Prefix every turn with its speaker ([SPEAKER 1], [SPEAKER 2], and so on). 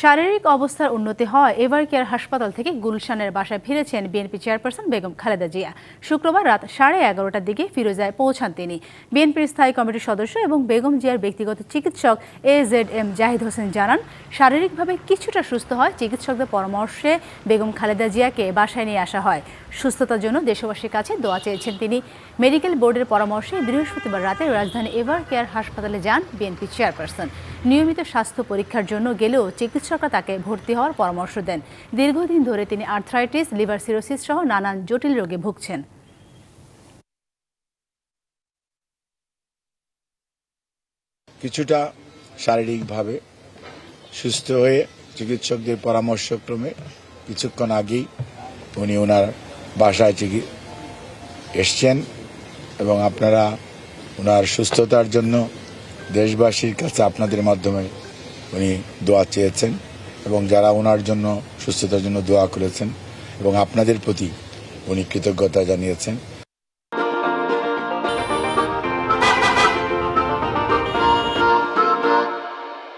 [SPEAKER 1] শারীরিক অবস্থার উন্নতি হওয়ায় এভার কেয়ার হাসপাতাল থেকে গুলশানের বাসায় ফিরেছেন বিএনপি চেয়ারপারসন বেগম খালেদা জিয়া। শুক্রবার রাত সাড়ে এগারোটার দিকে ফিরোজায় পৌঁছান তিনি। বিএনপির স্থায়ী কমিটির সদস্য এবং বেগম জিয়ার ব্যক্তিগত চিকিৎসক A Z M Zahid Hossain জানান, শারীরিকভাবে কিছুটা সুস্থ হয়। চিকিৎসকদের পরামর্শে বেগম খালেদা জিয়াকে বাসায় নিয়ে আসা হয়। সুস্থতার জন্য দেশবাসীর কাছে দোয়া চেয়েছেন তিনি। মেডিকেল বোর্ডের পরামর্শে বৃহস্পতিবার রাতে রাজধানী এভার কেয়ার হাসপাতালে যান বিএনপি চেয়ারপারসন। নিয়মিত স্বাস্থ্য পরীক্ষার জন্য গেলেও চিকিৎসকরা তাকে ভর্তি হওয়ার পরামর্শ দেন। দীর্ঘদিন ধরে তিনি আর্থ্রাইটিস, লিভার সিরোসিস সহ নানান জটিল রোগে ভুগছেন।
[SPEAKER 2] কিছুটা শারীরিকভাবে সুস্থ হয়ে চিকিৎসকদের পরামর্শক্রমে কিছুক্ষণ আগেই উনি ওনার বাসায় চিকি এসছেন এবং আপনারা ওনার সুস্থতার জন্য দেশবাসীর কাছে আপনাদের মাধ্যমে উনি দোয়া চেয়েছেন এবং যারা ওনার জন্য, সুস্থতার জন্য দোয়া করেছেন এবং আপনাদের প্রতি উনি কৃতজ্ঞতা জানিয়েছেন।